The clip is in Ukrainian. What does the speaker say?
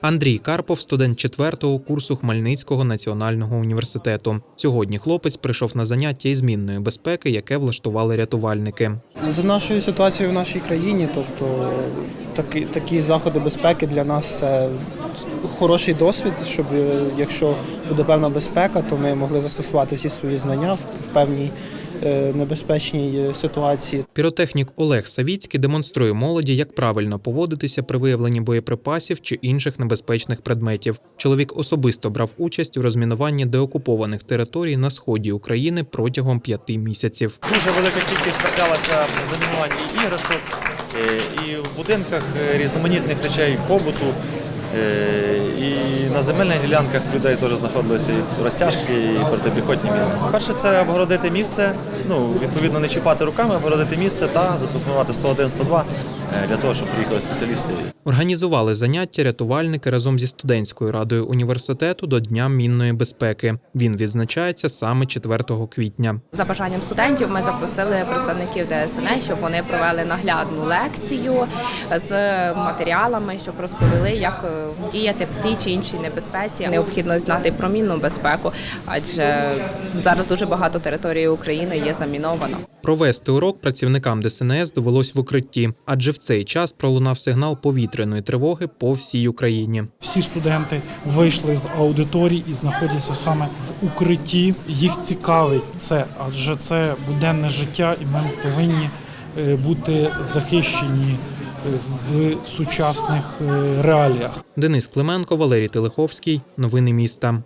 Андрій Карпов, студент четвертого курсу Хмельницького національного університету. Сьогодні хлопець прийшов на заняття із мінної безпеки, яке влаштували рятувальники. За нашою ситуацією в нашій країні, тобто такі, такі заходи безпеки для нас це хороший досвід, щоб е, якщо буде певна безпека, то ми могли застосувати всі свої знання в, певній е, небезпечній е, ситуації. Піротехнік Олег Савіцький демонструє молоді, як правильно поводитися при виявленні боєприпасів чи інших небезпечних предметів. Чоловік особисто брав участь у розмінуванні деокупованих територій на сході України протягом п'яти місяців. Дуже велика кількість траплялася при замінуванні іграшок і в будинках е, різноманітних речей побуту. Е, І на земельних ділянках людей теж знаходилися і розтяжки, і протипіхотні міни. Перше це обгородити місце, ну відповідно не чіпати руками, обгородити місце та зателефонувати 101-102 е, для того, щоб приїхали спеціалісти. Організували заняття рятувальники разом зі студентською радою університету до Дня мінної безпеки. Він відзначається саме 4 квітня. За бажанням студентів ми запросили представників ДСНС, щоб вони провели наглядну лекцію з матеріалами, щоб розповіли, як е, діяти в тій чи іншій небезпеці. Необхідно знати про мінну безпеку, адже зараз дуже багато території України є заміновано. Провести урок працівникам ДСНС довелось в укритті, адже в цей час пролунав сигнал повітряної тривоги по всій Україні. Всі студенти вийшли з аудиторії і знаходяться саме в укритті. Їх цікавить це, адже це буденне життя, і ми повинні е, бути захищені в сучасних е, реаліях. Денис Клименко, Валерій Телеховський. Новини міста.